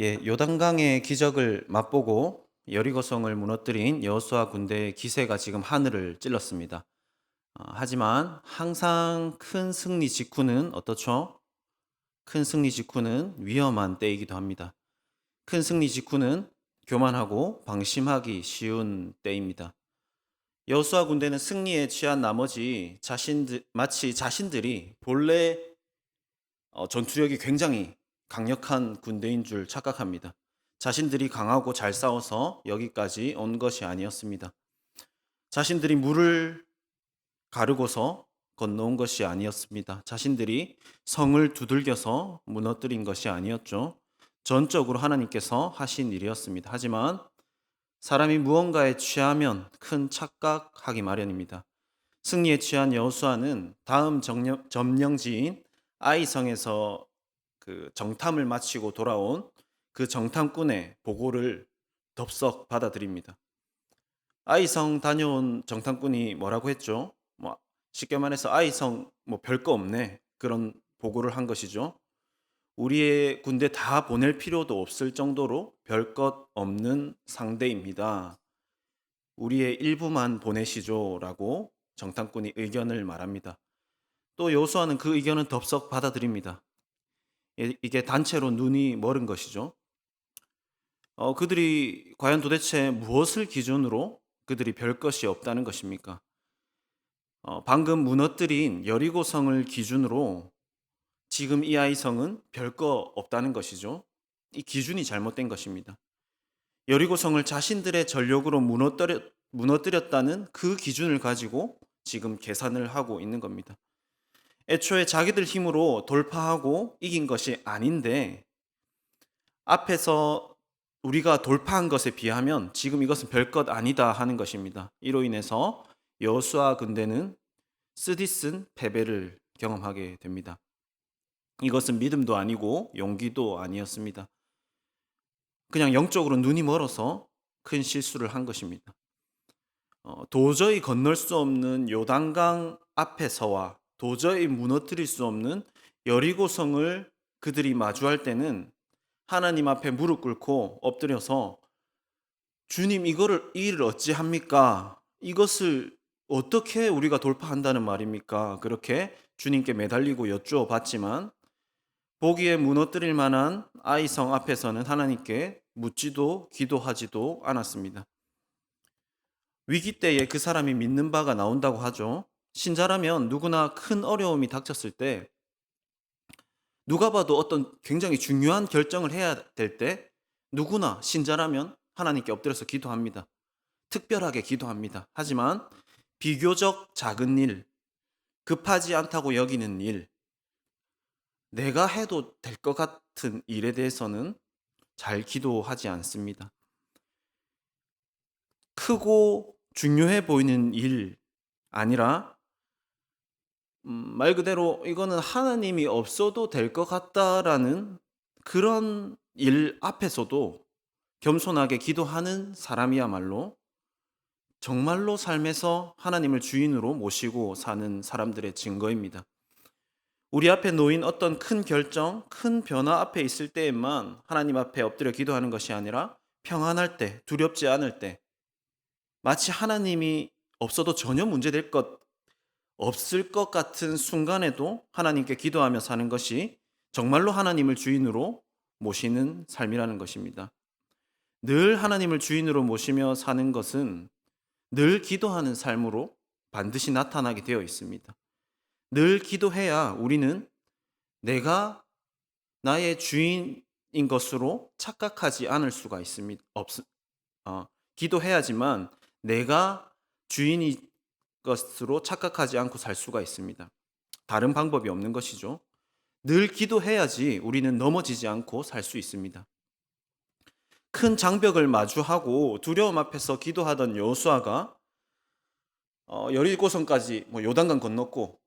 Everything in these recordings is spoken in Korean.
예, 요단강의 기적을 맛보고 여리고성을 무너뜨린 여호수아 군대의 기세가 지금 하늘을 찔렀습니다. 어, 하지만 항상 큰 승리 직후는 어떻죠? 큰 승리 직후는 위험한 때이기도 합니다. 큰 승리 직후는 교만하고 방심하기 쉬운 때입니다. 여호수아 군대는 승리에 취한 나머지 자신들 마치 자신들이 본래 어, 전투력이 굉장히 강력한 군대인 줄 착각합니다. 자신들이 강하고 잘 싸워서 여기까지 온 것이 아니었습니다. 자신들이 물을 가르고서 건너온 것이 아니었습니다. 자신들이 성을 두들겨서 무너뜨린 것이 아니었죠. 전적으로 하나님께서 하신 일이었습니다. 하지만 사람이 무언가에 취하면 큰 착각하기 마련입니다. 승리에 취한 여호수아는 다음 점령, 점령지인 아이성에서 그 정탐을 마치고 돌아온 그 정탐꾼의 보고를 덥석 받아들입니다. 아이성 다녀온 정탐꾼이 뭐라고 했죠? 뭐 쉽게 말해서 아이성 뭐 별거 없네 그런 보고를 한 것이죠. 우리의 군대 다 보낼 필요도 없을 정도로 별것 없는 상대입니다. 우리의 일부만 보내시죠라고 정탐꾼이 의견을 말합니다. 또 여호수아는 그 의견은 덥석 받아들입니다. 이- 이게 단체로 눈이 멀은 것이죠. 어, 그들이 과연 도대체 무엇을 기준으로 그들이 별 것이 없다는 것입니까? 어, 방금 무너뜨린 여리고성을 기준으로 지금 이 아이성은 별 거 없다는 것이죠. 이 기준이 잘못된 것입니다. 여리고성을 자신들의 전력으로 무너뜨려, 무너뜨렸다는 그 기준을 가지고 지금 계산을 하고 있는 겁니다. 애초에 자기들 힘으로 돌파하고 이긴 것이 아닌데 앞에서 우리가 돌파한 것에 비하면 지금 이것은 별것 아니다 하는 것입니다. 이로 인해서 여호수아 군대는 쓰디쓴 패배를 경험하게 됩니다. 이것은 믿음도 아니고 용기도 아니었습니다. 그냥 영적으로 눈이 멀어서 큰 실수를 한 것입니다. 어, 도저히 건널 수 없는 요단강 앞에서와 도저히 무너뜨릴 수 없는 여리고성을 그들이 마주할 때는 하나님 앞에 무릎 꿇고 엎드려서 주님 이거를 이 일을 어찌 합니까? 이것을 어떻게 우리가 돌파한다는 말입니까? 그렇게 주님께 매달리고 여쭈어 봤지만 보기에 무너뜨릴 만한 아이성 앞에서는 하나님께 묻지도 기도하지도 않았습니다. 위기 때에 그 사람이 믿는 바가 나온다고 하죠. 신자라면 누구나 큰 어려움이 닥쳤을 때 누가 봐도 어떤 굉장히 중요한 결정을 해야 될 때 누구나 신자라면 하나님께 엎드려서 기도합니다. 특별하게 기도합니다. 하지만 비교적 작은 일, 급하지 않다고 여기는 일, 내가 해도 될 것 같은 일에 대해서는 잘 기도하지 않습니다. 크고 중요해 보이는 일 아니라 음, 말 그대로 이거는 하나님이 없어도 될 것 같다라는 그런 일 앞에서도 겸손하게 기도하는 사람이야말로 정말로 삶에서 하나님을 주인으로 모시고 사는 사람들의 증거입니다. 우리 앞에 놓인 어떤 큰 결정, 큰 변화 앞에 있을 때에만 하나님 앞에 엎드려 기도하는 것이 아니라 평안할 때, 두렵지 않을 때, 마치 하나님이 없어도 전혀 문제될 것 없을 것 같은 순간에도 하나님께 기도하며 사는 것이 정말로 하나님을 주인으로 모시는 삶이라는 것입니다. 늘 하나님을 주인으로 모시며 사는 것은 늘 기도하는 삶으로 반드시 나타나게 되어 있습니다. 늘 기도해야 우리는 내가 나의 주인인 것으로 착각하지 않을 수가 있습니다. 없, 어, 기도해야지만 내가 주인이 것으로 착각하지 않고 살 수가 있습니다. 다른 방법이 없는 것이죠. 늘 기도해야지 우리는 넘어지지 않고 살 수 있습니다. 큰 장벽을 마주하고 두려움 앞에서 기도하던 여호수아가 어, 여리고성까지 뭐 요단강 건넜고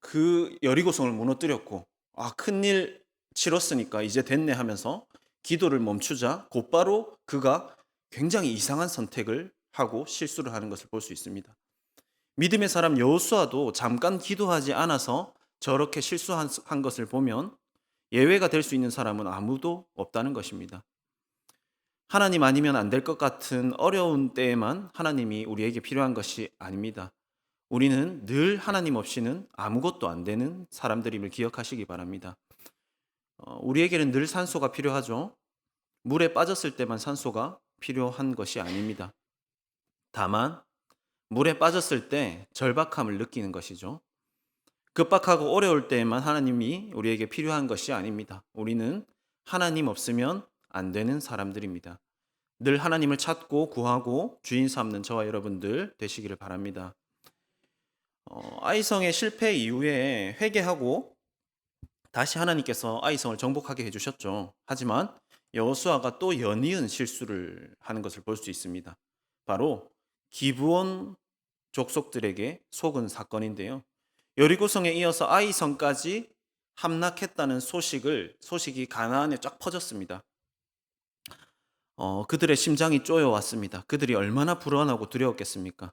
그 여리고성을 무너뜨렸고 아 큰일 치렀으니까 이제 됐네 하면서 기도를 멈추자 곧바로 그가 굉장히 이상한 선택을 하고 실수를 하는 것을 볼 수 있습니다. 믿음의 사람 여호수아도 잠깐 기도하지 않아서 저렇게 실수한 한 것을 보면 예외가 될 수 있는 사람은 아무도 없다는 것입니다. 하나님 아니면 안 될 것 같은 어려운 때에만 하나님이 우리에게 필요한 것이 아닙니다. 우리는 늘 하나님 없이는 아무것도 안 되는 사람들임을 기억하시기 바랍니다. 어, 우리에게는 늘 산소가 필요하죠. 물에 빠졌을 때만 산소가 필요한 것이 아닙니다. 다만 물에 빠졌을 때 절박함을 느끼는 것이죠. 급박하고 어려울 때에만 하나님이 우리에게 필요한 것이 아닙니다. 우리는 하나님 없으면 안 되는 사람들입니다. 늘 하나님을 찾고 구하고 주인 삼는 저와 여러분들 되시기를 바랍니다. 어, 아이성의 실패 이후에 회개하고 다시 하나님께서 아이성을 정복하게 해주셨죠. 하지만 여호수아가 또 연이은 실수를 하는 것을 볼 수 있습니다. 바로 기브온 족속들에게 속은 사건인데요. 여리고성에 이어서 아이성까지 함락했다는 소식을 소식이 가나안에 쫙 퍼졌습니다. 어, 그들의 심장이 쪼여왔습니다. 그들이 얼마나 불안하고 두려웠겠습니까?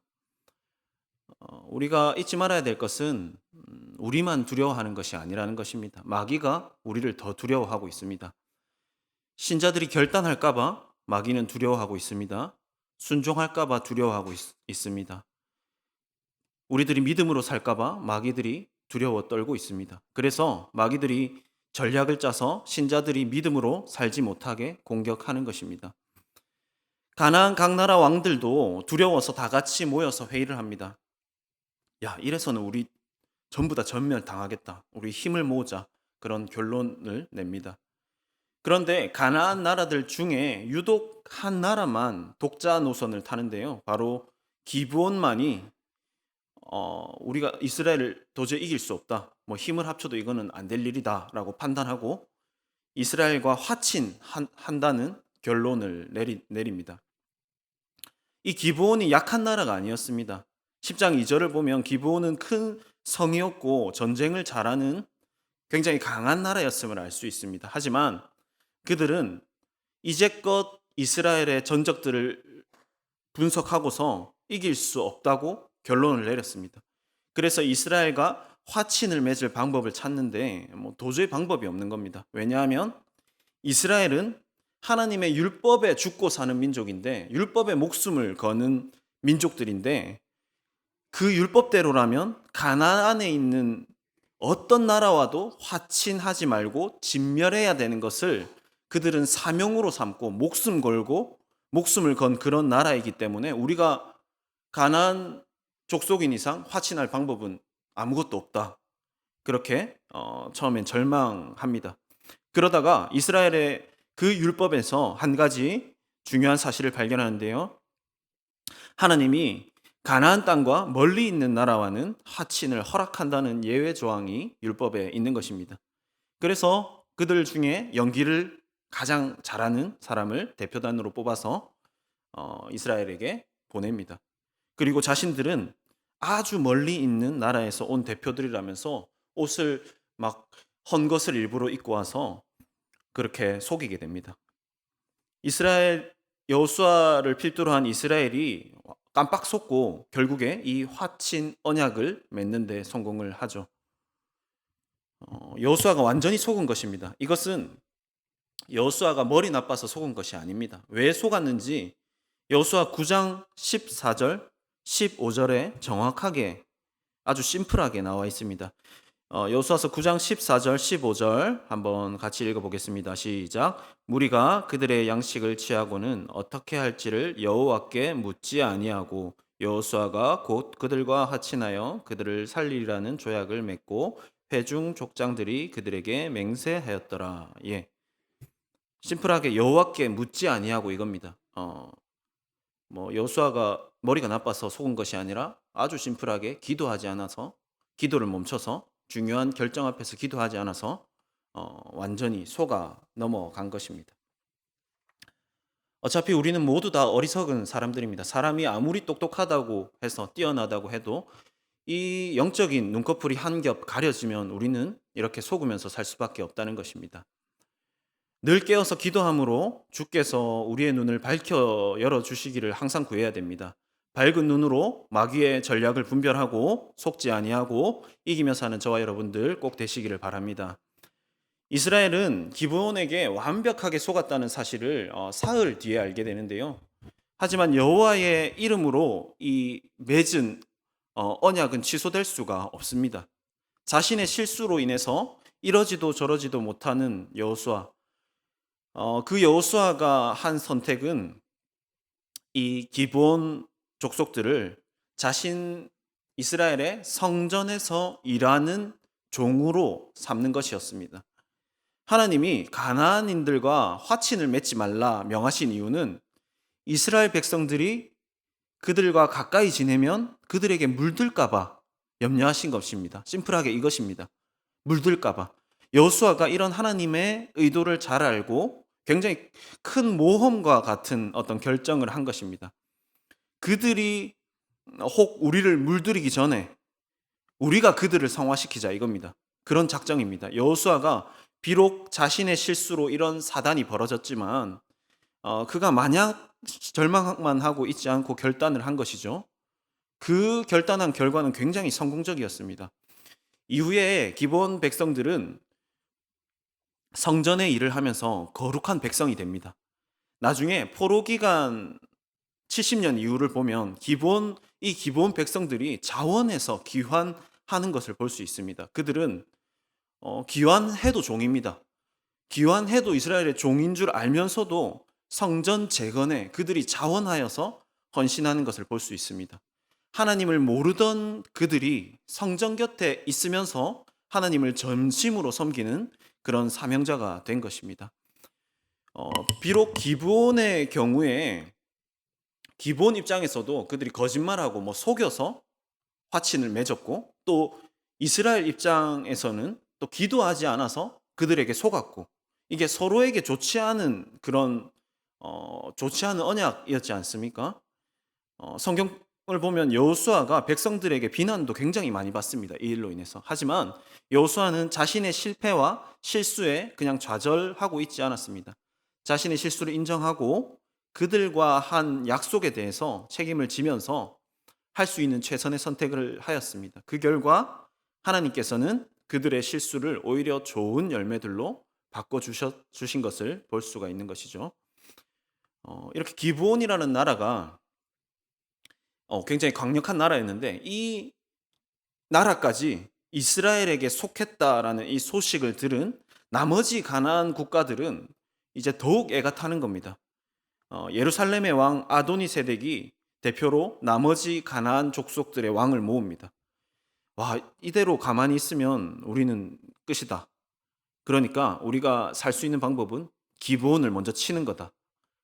어, 우리가 잊지 말아야 될 것은 음, 우리만 두려워하는 것이 아니라는 것입니다. 마귀가 우리를 더 두려워하고 있습니다. 신자들이 결단할까봐 마귀는 두려워하고 있습니다. 순종할까봐 두려워하고 있, 습니다 우리들이 믿음으로 살까봐 마귀들이 두려워 떨고 있습니다. 그래서 마귀들이 전략을 짜서 신자들이 믿음으로 살지 못하게 공격하는 것입니다. 가나안 각 나라 왕들도 두려워서 다 같이 모여서 회의를 합니다. 야, 이래서는 우리 전부 다 전멸 당하겠다. 우리 힘을 모으자. 그런 결론을 냅니다. 그런데 가나안 나라들 중에 유독 한 나라만 독자 노선을 타는데요. 바로 기브온만이 어, 우리가 이스라엘을 도저히 이길 수 없다. 뭐 힘을 합쳐도 이거는 안 될 일이다라고 판단하고 이스라엘과 화친 한다는 결론을 내리, 내립니다. 이 기브온이 약한 나라가 아니었습니다. 10장 2절을 보면 기브온은 큰 성이었고 전쟁을 잘하는 굉장히 강한 나라였음을 알 수 있습니다. 하지만 그들은 이제껏 이스라엘의 전적들을 분석하고서 이길 수 없다고 결론을 내렸습니다. 그래서 이스라엘과 화친을 맺을 방법을 찾는데 뭐 도저히 방법이 없는 겁니다. 왜냐하면 이스라엘은 하나님의 율법에 죽고 사는 민족인데 율법에 목숨을 거는 민족들인데 그 율법대로라면 가나안에 있는 어떤 나라와도 화친하지 말고 진멸해야 되는 것을 그들은 사명으로 삼고 목숨 걸고 목숨을 건 그런 나라이기 때문에 우리가 가나안 족속인 이상 화친할 방법은 아무것도 없다. 그렇게 어, 처음엔 절망합니다. 그러다가 이스라엘의 그 율법에서 한 가지 중요한 사실을 발견하는데요. 하나님이 가나안 땅과 멀리 있는 나라와는 화친을 허락한다는 예외 조항이 율법에 있는 것입니다. 그래서 그들 중에 연기를 가장 잘하는 사람을 대표단으로 뽑아서 어, 이스라엘에게 보냅니다. 그리고 자신들은 아주 멀리 있는 나라에서 온 대표들이라면서 옷을 막 헌 것을 일부러 입고 와서 그렇게 속이게 됩니다. 이스라엘 여호수아를 필두로 한 이스라엘이 깜빡 속고 결국에 이 화친 언약을 맺는 데 성공을 하죠. 어, 여호수아가 완전히 속은 것입니다. 이것은 여호수아가 머리 나빠서 속은 것이 아닙니다. 왜 속았는지 여호수아 9장 14절 15절에 정확하게 아주 심플하게 나와 있습니다. 어, 여호수아서 9장 14절 15절 한번 같이 읽어보겠습니다. 시작. 무리가 그들의 양식을 취하고는 어떻게 할지를 여호와께 묻지 아니하고 여호수아가 곧 그들과 하친하여 그들을 살리라는 조약을 맺고 회중 족장들이 그들에게 맹세하였더라. 예. 심플하게 여호와께 묻지 아니하고 이겁니다. 어, 뭐 여호수아가 머리가 나빠서 속은 것이 아니라 아주 심플하게 기도하지 않아서 기도를 멈춰서 중요한 결정 앞에서 기도하지 않아서 어, 완전히 속아 넘어간 것입니다. 어차피 우리는 모두 다 어리석은 사람들입니다. 사람이 아무리 똑똑하다고 해서 뛰어나다고 해도 이 영적인 눈꺼풀이 한 겹 가려지면 우리는 이렇게 속으면서 살 수밖에 없다는 것입니다. 늘 깨어서 기도함으로 주께서 우리의 눈을 밝혀 열어 주시기를 항상 구해야 됩니다. 밝은 눈으로 마귀의 전략을 분별하고 속지 아니하고 이기며 사는 저와 여러분들 꼭 되시기를 바랍니다. 이스라엘은 기브온에게 완벽하게 속았다는 사실을 어, 사흘 뒤에 알게 되는데요. 하지만 여호와의 이름으로 이 맺은 어, 언약은 취소될 수가 없습니다. 자신의 실수로 인해서 이러지도 저러지도 못하는 여호수아. 어, 그 여호수아가 한 선택은 이 기브온 족속들을 자신 이스라엘의 성전에서 일하는 종으로 삼는 것이었습니다. 하나님이 가나안인들과 화친을 맺지 말라 명하신 이유는 이스라엘 백성들이 그들과 가까이 지내면 그들에게 물들까봐 염려하신 것입니다. 심플하게 이것입니다. 물들까봐. 여수아가 이런 하나님의 의도를 잘 알고 굉장히 큰 모험과 같은 어떤 결정을 한 것입니다. 그들이 혹 우리를 물들이기 전에 우리가 그들을 성화시키자 이겁니다. 그런 작정입니다. 여호수아가 비록 자신의 실수로 이런 사단이 벌어졌지만 어, 그가 마냥 절망만 하고 있지 않고 결단을 한 것이죠. 그 결단한 결과는 굉장히 성공적이었습니다. 이후에 기본 백성들은 성전의 일을 하면서 거룩한 백성이 됩니다. 나중에 포로 기간 70년 이후를 보면 기본 이 기본 백성들이 자원에서 귀환하는 것을 볼 수 있습니다. 그들은 어, 귀환해도 종입니다. 귀환해도 이스라엘의 종인 줄 알면서도 성전 재건에 그들이 자원하여서 헌신하는 것을 볼 수 있습니다. 하나님을 모르던 그들이 성전 곁에 있으면서 하나님을 전심으로 섬기는 그런 사명자가 된 것입니다. 어, 비록 기브온의 경우에 기본 입장에서도 그들이 거짓말하고 뭐 속여서 화친을 맺었고 또 이스라엘 입장에서는 또 기도하지 않아서 그들에게 속았고 이게 서로에게 좋지 않은 그런 어, 좋지 않은 언약이었지 않습니까? 어, 성경 을 보면 여호수아가 백성들에게 비난도 굉장히 많이 받습니다. 이 일로 인해서. 하지만 여호수아는 자신의 실패와 실수에 그냥 좌절하고 있지 않았습니다. 자신의 실수를 인정하고 그들과 한 약속에 대해서 책임을 지면서 할 수 있는 최선의 선택을 하였습니다. 그 결과 하나님께서는 그들의 실수를 오히려 좋은 열매들로 바꿔 주신 것을 볼 수가 있는 것이죠. 어, 이렇게 기브온이라는 나라가 어, 굉장히 강력한 나라였는데 이 나라까지 이스라엘에게 속했다라는 이 소식을 들은 나머지 가나안 국가들은 이제 더욱 애가 타는 겁니다. 어, 예루살렘의 왕 아도니 세덱이 대표로 나머지 가나안 족속들의 왕을 모읍니다. 와, 이대로 가만히 있으면 우리는 끝이다. 그러니까 우리가 살 수 있는 방법은 기본을 먼저 치는 거다.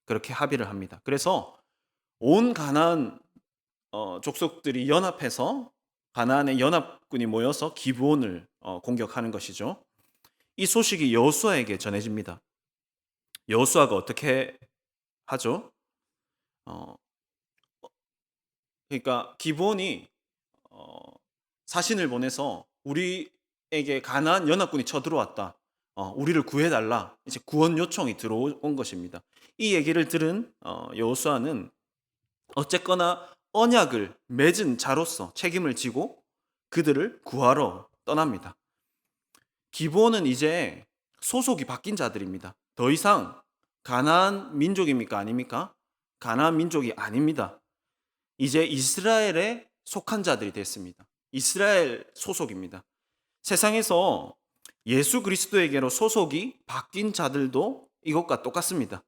그렇게 합의를 합니다. 그래서 온 가나안 어, 족속들이 연합해서 가나안의 연합군이 모여서 기브온을 어, 공격하는 것이죠. 이 소식이 여호수아에게 전해집니다. 여호수아가 어떻게 하죠. 어, 그러니까 기본이 어, 사신을 보내서 우리에게 가난 연합군이 쳐들어왔다. 어, 우리를 구해달라. 이제 구원 요청이 들어온 것입니다. 이 얘기를 들은 어, 여호수아는 어쨌거나 언약을 맺은 자로서 책임을 지고 그들을 구하러 떠납니다. 기본은 이제 소속이 바뀐 자들입니다. 더 이상 가나안 민족입니까? 아닙니까? 가나안 민족이 아닙니다. 이제 이스라엘에 속한 자들이 됐습니다. 이스라엘 소속입니다. 세상에서 예수 그리스도에게로 소속이 바뀐 자들도 이것과 똑같습니다.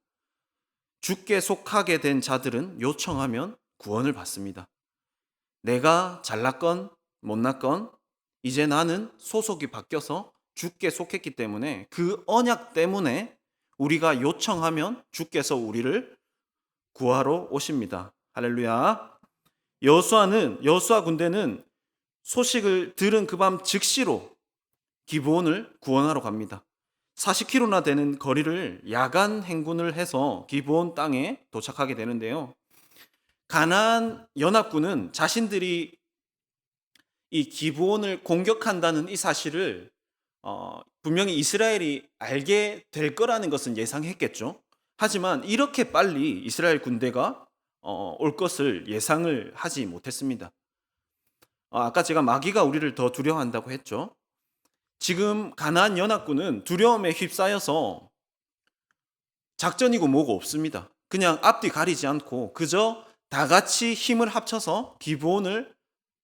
주께 속하게 된 자들은 요청하면 구원을 받습니다. 내가 잘났건 못났건 이제 나는 소속이 바뀌어서 주께 속했기 때문에 그 언약 때문에 우리가 요청하면 주께서 우리를 구하러 오십니다. 할렐루야. 여수아는 여수아 군대는 소식을 들은 그 밤 즉시로 기브온을 구원하러 갑니다. 40km나 되는 거리를 야간 행군을 해서 기브온 땅에 도착하게 되는데요. 가나안 연합군은 자신들이 이 기브온을 공격한다는 이 사실을 어, 분명히 이스라엘이 알게 될 거라는 것은 예상했겠죠. 하지만 이렇게 빨리 이스라엘 군대가 어, 올 것을 예상을 하지 못했습니다. 어, 아까 제가 마귀가 우리를 더 두려워한다고 했죠. 지금 가나안 연합군은 두려움에 휩싸여서 작전이고 뭐고 없습니다. 그냥 앞뒤 가리지 않고 그저 다 같이 힘을 합쳐서 기본을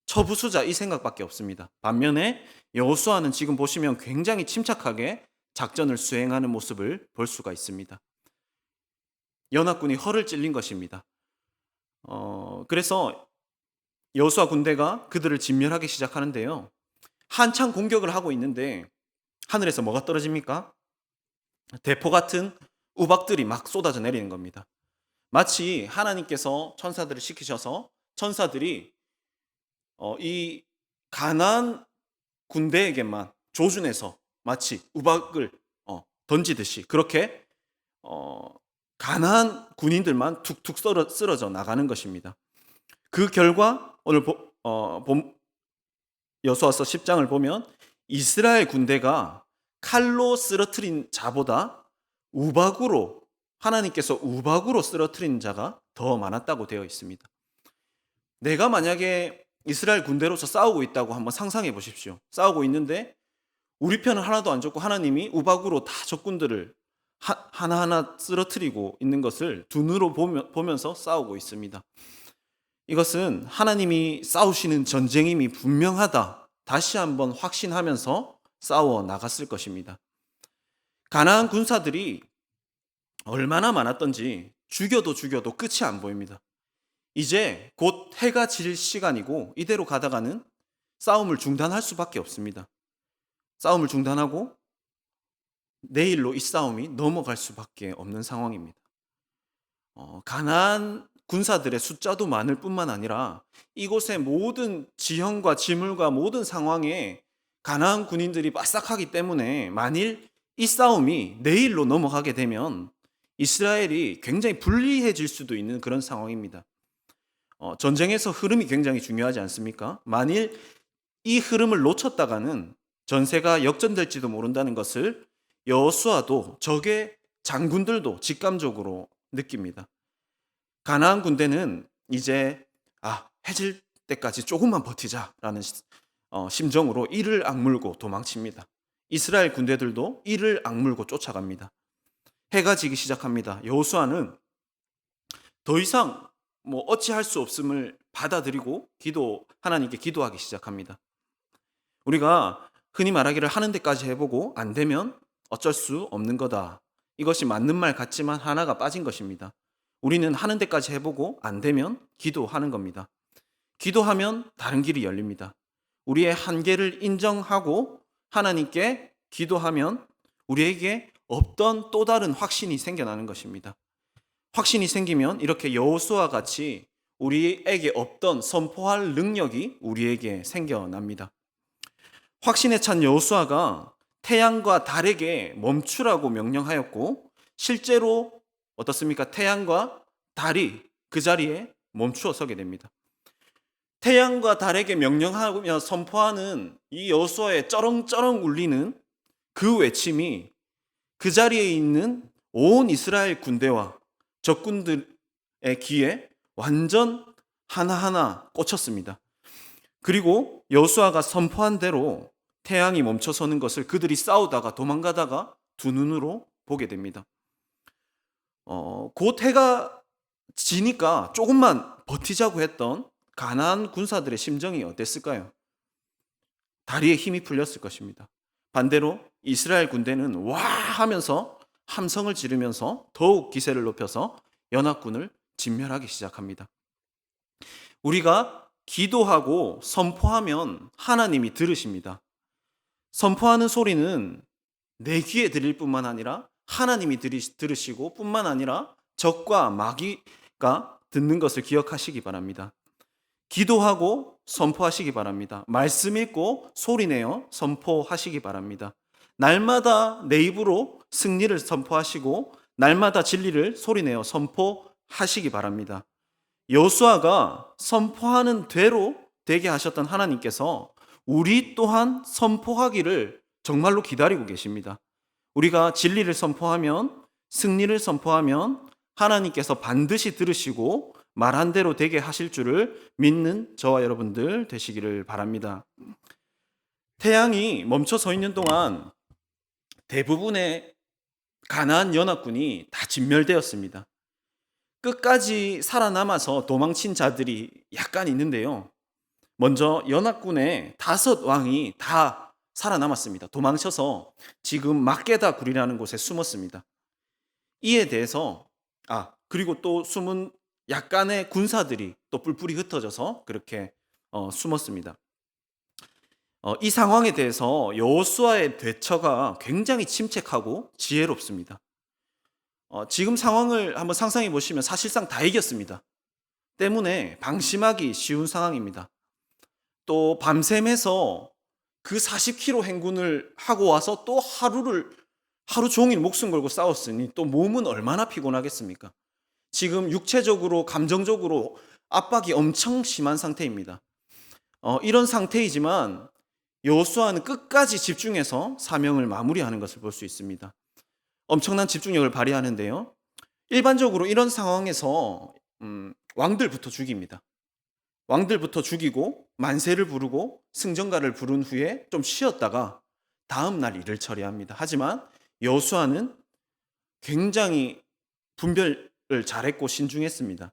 쳐부수자 이 생각밖에 없습니다. 반면에 여호수아는 지금 보시면 굉장히 침착하게 작전을 수행하는 모습을 볼 수가 있습니다. 연합군이 허를 찔린 것입니다. 어, 그래서 여호수아 군대가 그들을 진멸하기 시작하는데요. 한창 공격을 하고 있는데 하늘에서 뭐가 떨어집니까? 대포 같은 우박들이 막 쏟아져 내리는 겁니다. 마치 하나님께서 천사들을 시키셔서 천사들이 어, 이 가난 군대에게만 조준해서 마치 우박을 어, 던지듯이 그렇게 어, 가난 군인들만 툭툭 쓰러, 쓰러져 나가는 것입니다. 그 결과 오늘 여수와서 10장을 보면 이스라엘 군대가 칼로 쓰러트린 자보다 우박으로 하나님께서 우박으로 쓰러트린 자가 더 많았다고 되어 있습니다. 내가 만약에 이스라엘 군대로서 싸우고 있다고 한번 상상해 보십시오. 싸우고 있는데 우리 편은 하나도 안 좋고 하나님이 우박으로 다 적군들을 하 나하나 쓰러뜨리고 있는 것을 두 눈으로 보면서 싸우고 있습니다. 이것은 하나님이 싸우시는 전쟁임이 분명하다. 다시 한번 확신하면서 싸워 나갔을 것입니다. 가나안 군사들이 얼마나 많았던지 죽여도 죽여도 끝이 안 보입니다. 이제 곧 해가 질 시간이고 이대로 가다가는 싸움을 중단할 수밖에 없습니다. 싸움을 중단하고 내일로 이 싸움이 넘어갈 수밖에 없는 상황입니다. 어, 가난 군사들의 숫자도 많을 뿐만 아니라 이곳의 모든 지형과 지물과 모든 상황에 가나안 군인들이 빠삭하기 때문에 만일 이 싸움이 내일로 넘어가게 되면 이스라엘이 굉장히 불리해질 수도 있는 그런 상황입니다. 어, 전쟁에서 흐름이 굉장히 중요하지 않습니까? 만일 이 흐름을 놓쳤다가는 전세가 역전될지도 모른다는 것을 여호수아도 적의 장군들도 직감적으로 느낍니다. 가나안 군대는 이제 아 해질 때까지 조금만 버티자라는 어, 심정으로 이를 악물고 도망칩니다. 이스라엘 군대들도 이를 악물고 쫓아갑니다. 해가 지기 시작합니다. 여호수아는 더 이상 뭐 어찌할 수 없음을 받아들이고 기도 하나님께 기도하기 시작합니다. 우리가 흔히 말하기를 하는 데까지 해보고 안 되면 어쩔 수 없는 거다. 이것이 맞는 말 같지만 하나가 빠진 것입니다. 우리는 하는 데까지 해보고 안 되면 기도하는 겁니다. 기도하면 다른 길이 열립니다. 우리의 한계를 인정하고 하나님께 기도하면 우리에게 없던 또 다른 확신이 생겨나는 것입니다. 확신이 생기면 이렇게 여호수아 같이 우리에게 없던 선포할 능력이 우리에게 생겨납니다. 확신에 찬 여호수아가 태양과 달에게 멈추라고 명령하였고 실제로 어떻습니까? 태양과 달이 그 자리에 멈추어 서게 됩니다. 태양과 달에게 명령하며 선포하는 이 여호수아의 쩌렁쩌렁 울리는 그 외침이 그 자리에 있는 온 이스라엘 군대와 적군들의 귀에 완전 하나하나 꽂혔습니다. 그리고 여수아가 선포한 대로 태양이 멈춰서는 것을 그들이 싸우다가 도망가다가 두 눈으로 보게 됩니다. 어, 곧 해가 지니까 조금만 버티자고 했던 가난 군사들의 심정이 어땠을까요? 다리에 힘이 풀렸을 것입니다. 반대로 이스라엘 군대는 와 하면서 함성을 지르면서 더욱 기세를 높여서 연합군을 진멸하기 시작합니다. 우리가 기도하고 선포하면 하나님이 들으십니다. 선포하는 소리는 내 귀에 들릴 뿐만 아니라 하나님이 들으시고 뿐만 아니라 적과 마귀가 듣는 것을 기억하시기 바랍니다. 기도하고 선포하시기 바랍니다. 말씀 읽고 소리내어 선포하시기 바랍니다. 날마다 내 입으로 승리를 선포하시고 날마다 진리를 소리내어 선포하시기 바랍니다. 여수아가 선포하는 대로 되게 하셨던 하나님께서 우리 또한 선포하기를 정말로 기다리고 계십니다. 우리가 진리를 선포하면 승리를 선포하면 하나님께서 반드시 들으시고 말한 대로 되게 하실 줄을 믿는 저와 여러분들 되시기를 바랍니다. 태양이 멈춰 서 있는 동안 대부분의 가나안 연합군이 다 진멸되었습니다. 끝까지 살아남아서 도망친 자들이 약간 있는데요. 먼저 연합군의 다섯 왕이 다 살아남았습니다. 도망쳐서 지금 막게다 굴이라는 곳에 숨었습니다. 이에 대해서 아 그리고 또 숨은 약간의 군사들이 또 뿔뿔이 흩어져서 그렇게 어, 숨었습니다. 어, 이 상황에 대해서 여호수아의 대처가 굉장히 침착하고 지혜롭습니다. 어, 지금 상황을 한번 상상해 보시면 사실상 다 이겼습니다. 때문에 방심하기 쉬운 상황입니다. 또 밤샘에서 그 40km 행군을 하고 와서 또 하루를 하루 종일 목숨 걸고 싸웠으니 또 몸은 얼마나 피곤하겠습니까? 지금 육체적으로 감정적으로 압박이 엄청 심한 상태입니다. 어, 이런 상태이지만 여호수아는 끝까지 집중해서 사명을 마무리하는 것을 볼 수 있습니다. 엄청난 집중력을 발휘하는데요. 일반적으로 이런 상황에서 음, 왕들부터 죽입니다. 왕들부터 죽이고 만세를 부르고 승전가를 부른 후에 좀 쉬었다가 다음 날 일을 처리합니다. 하지만 여호수아는 굉장히 분별 을 잘했고 신중했습니다.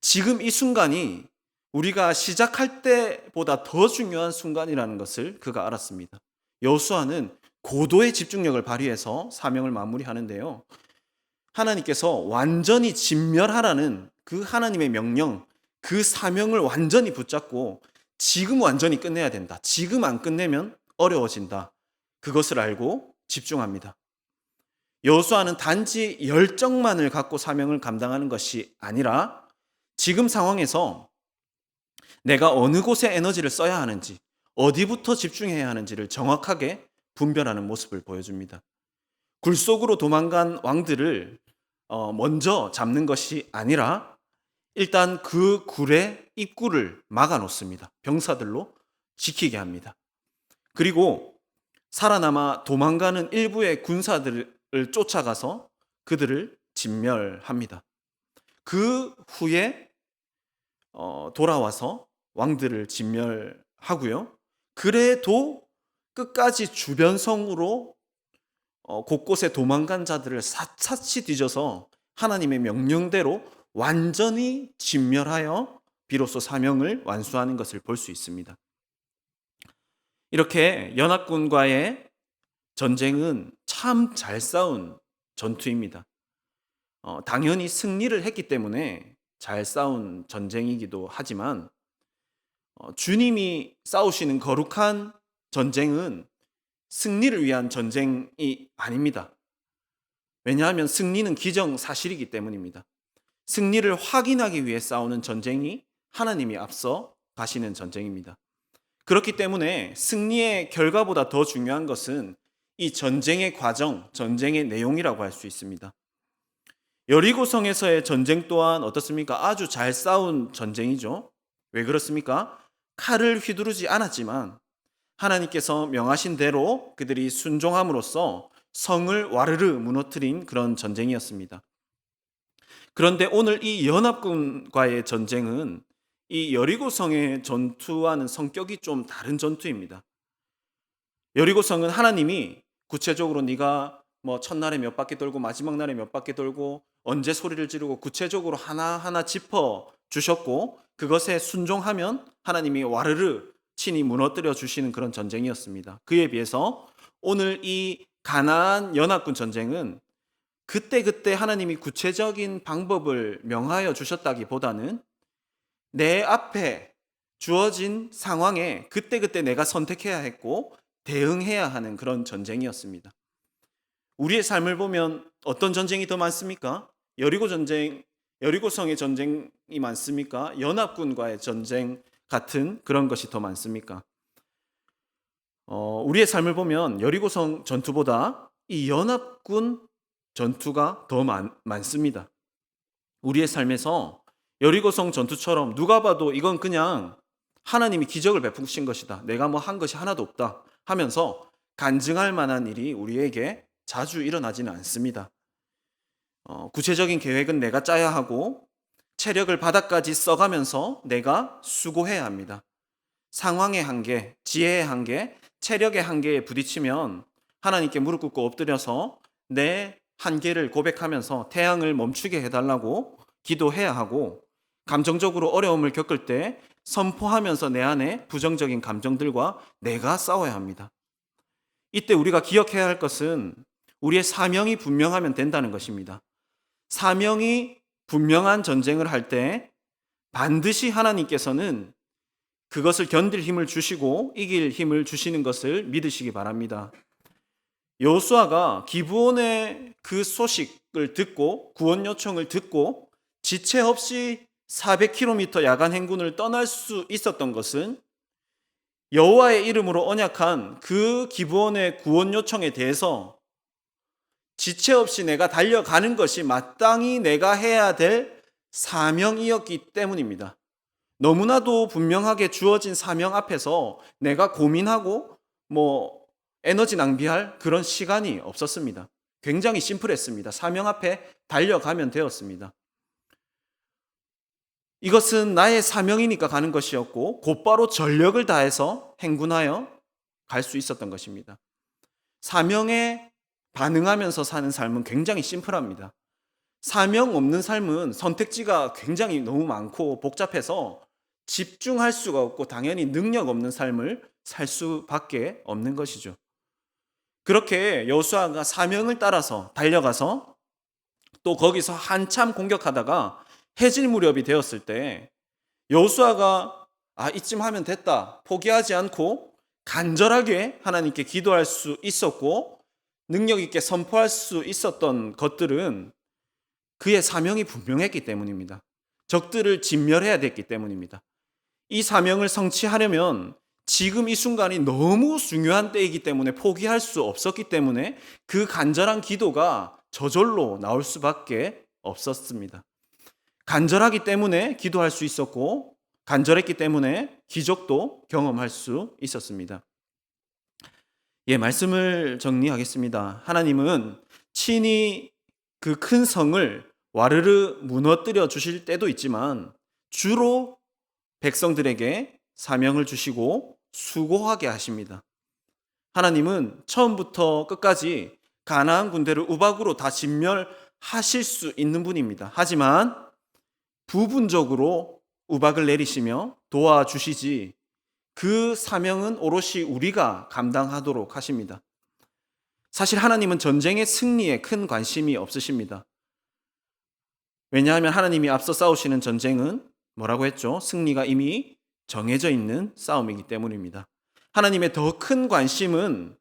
지금 이 순간이 우리가 시작할 때보다 더 중요한 순간이라는 것을 그가 알았습니다. 여호수아는 고도의 집중력을 발휘해서 사명을 마무리하는데요. 하나님께서 완전히 진멸하라는 그 하나님의 명령, 그 사명을 완전히 붙잡고 지금 완전히 끝내야 된다. 지금 안 끝내면 어려워진다. 그것을 알고 집중합니다. 여호수아는 단지 열정만을 갖고 사명을 감당하는 것이 아니라 지금 상황에서 내가 어느 곳에 에너지를 써야 하는지, 어디부터 집중해야 하는지를 정확하게 분별하는 모습을 보여줍니다. 굴 속으로 도망간 왕들을 어, 먼저 잡는 것이 아니라 일단 그 굴의 입구를 막아 놓습니다. 병사들로 지키게 합니다. 그리고 살아남아 도망가는 일부의 군사들을 쫓아가서 그들을 진멸합니다. 그 후에 어, 돌아와서 왕들을 진멸하고요. 그래도 끝까지 주변 성으로 어, 곳곳에 도망간 자들을 샅샅이 뒤져서 하나님의 명령대로 완전히 진멸하여 비로소 사명을 완수하는 것을 볼 수 있습니다. 이렇게 연합군과의 전쟁은 참 잘 싸운 전투입니다. 어, 당연히 승리를 했기 때문에 잘 싸운 전쟁이기도 하지만 어, 주님이 싸우시는 거룩한 전쟁은 승리를 위한 전쟁이 아닙니다. 왜냐하면 승리는 기정 사실이기 때문입니다. 승리를 확인하기 위해 싸우는 전쟁이 하나님이 앞서 가시는 전쟁입니다. 그렇기 때문에 승리의 결과보다 더 중요한 것은 이 전쟁의 과정, 전쟁의 내용이라고 할 수 있습니다. 여리고성에서의 전쟁 또한 어떻습니까? 아주 잘 싸운 전쟁이죠. 왜 그렇습니까? 칼을 휘두르지 않았지만 하나님께서 명하신 대로 그들이 순종함으로써 성을 와르르 무너뜨린 그런 전쟁이었습니다. 그런데 오늘 이 연합군과의 전쟁은 이 여리고성의 전투와는 성격이 좀 다른 전투입니다. 여리고성은 하나님이 구체적으로 네가 뭐 첫날에 몇 바퀴 돌고 마지막 날에 몇 바퀴 돌고 언제 소리를 지르고 구체적으로 하나하나 짚어 주셨고 그것에 순종하면 하나님이 와르르 친히 무너뜨려 주시는 그런 전쟁이었습니다. 그에 비해서 오늘 이 가나안 연합군 전쟁은 그때그때 하나님이 구체적인 방법을 명하여 주셨다기보다는 내 앞에 주어진 상황에 그때그때 내가 선택해야 했고 대응해야 하는 그런 전쟁이었습니다. 우리의 삶을 보면 어떤 전쟁이 더 많습니까? 여리고 전쟁, 여리고성의 전쟁이 많습니까? 연합군과의 전쟁 같은 그런 것이 더 많습니까? 어, 우리의 삶을 보면 여리고성 전투보다 이 연합군 전투가 더 많, 많습니다. 우리의 삶에서 여리고성 전투처럼 누가 봐도 이건 그냥 하나님이 기적을 베푸신 것이다. 내가 뭐 한 것이 하나도 없다. 하면서 간증할 만한 일이 우리에게 자주 일어나지는 않습니다. 어, 구체적인 계획은 내가 짜야 하고 체력을 바닥까지 써가면서 내가 수고해야 합니다. 상황의 한계, 지혜의 한계, 체력의 한계에 부딪히면 하나님께 무릎 꿇고 엎드려서 내 한계를 고백하면서 태양을 멈추게 해달라고 기도해야 하고 감정적으로 어려움을 겪을 때 선포하면서 내 안에 부정적인 감정들과 내가 싸워야 합니다. 이때 우리가 기억해야 할 것은 우리의 사명이 분명하면 된다는 것입니다. 사명이 분명한 전쟁을 할 때 반드시 하나님께서는 그것을 견딜 힘을 주시고 이길 힘을 주시는 것을 믿으시기 바랍니다. 여호수아가 기브온의 그 소식을 듣고 구원 요청을 듣고 지체 없이 400km 야간 행군을 떠날 수 있었던 것은 여호와의 이름으로 언약한 그 기브온의 구원 요청에 대해서 지체 없이 내가 달려가는 것이 마땅히 내가 해야 될 사명이었기 때문입니다. 너무나도 분명하게 주어진 사명 앞에서 내가 고민하고 뭐 에너지 낭비할 그런 시간이 없었습니다. 굉장히 심플했습니다. 사명 앞에 달려가면 되었습니다. 이것은 나의 사명이니까 가는 것이었고 곧바로 전력을 다해서 행군하여 갈 수 있었던 것입니다. 사명에 반응하면서 사는 삶은 굉장히 심플합니다. 사명 없는 삶은 선택지가 굉장히 너무 많고 복잡해서 집중할 수가 없고 당연히 능력 없는 삶을 살 수밖에 없는 것이죠. 그렇게 여수아가 사명을 따라서 달려가서 또 거기서 한참 공격하다가 해질 무렵이 되었을 때 여수아가 아 이쯤 하면 됐다 포기하지 않고 간절하게 하나님께 기도할 수 있었고 능력 있게 선포할 수 있었던 것들은 그의 사명이 분명했기 때문입니다. 적들을 진멸해야 됐기 때문입니다. 이 사명을 성취하려면 지금 이 순간이 너무 중요한 때이기 때문에 포기할 수 없었기 때문에 그 간절한 기도가 저절로 나올 수밖에 없었습니다. 간절하기 때문에 기도할 수 있었고 간절했기 때문에 기적도 경험할 수 있었습니다. 예, 말씀을 정리하겠습니다. 하나님은 친히 그 큰 성을 와르르 무너뜨려 주실 때도 있지만 주로 백성들에게 사명을 주시고 수고하게 하십니다. 하나님은 처음부터 끝까지 가나안 군대를 우박으로 다 진멸하실 수 있는 분입니다. 하지만 부분적으로 우박을 내리시며 도와주시지 그 사명은 오롯이 우리가 감당하도록 하십니다. 사실 하나님은 전쟁의 승리에 큰 관심이 없으십니다. 왜냐하면 하나님이 앞서 싸우시는 전쟁은 뭐라고 했죠? 승리가 이미 정해져 있는 싸움이기 때문입니다. 하나님의 더 큰 관심은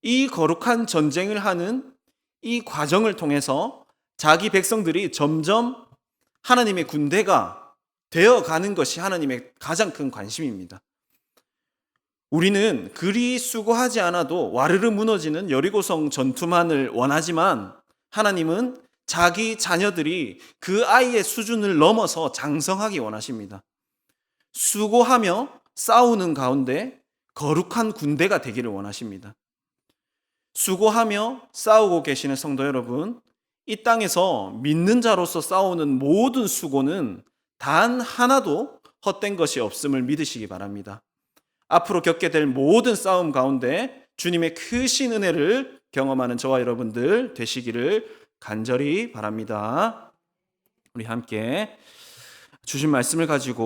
이 거룩한 전쟁을 하는 이 과정을 통해서 자기 백성들이 점점 하나님의 군대가 되어 가는 것이 하나님의 가장 큰 관심입니다. 우리는 그리 수고하지 않아도 와르르 무너지는 여리고성 전투만을 원하지만 하나님은 자기 자녀들이 그 아이의 수준을 넘어서 장성하기 원하십니다. 수고하며 싸우는 가운데 거룩한 군대가 되기를 원하십니다. 수고하며 싸우고 계시는 성도 여러분, 이 땅에서 믿는 자로서 싸우는 모든 수고는 단 하나도 헛된 것이 없음을 믿으시기 바랍니다. 앞으로 겪게 될 모든 싸움 가운데 주님의 크신 은혜를 경험하는 저와 여러분들 되시기를 간절히 바랍니다. 우리 함께 주신 말씀을 가지고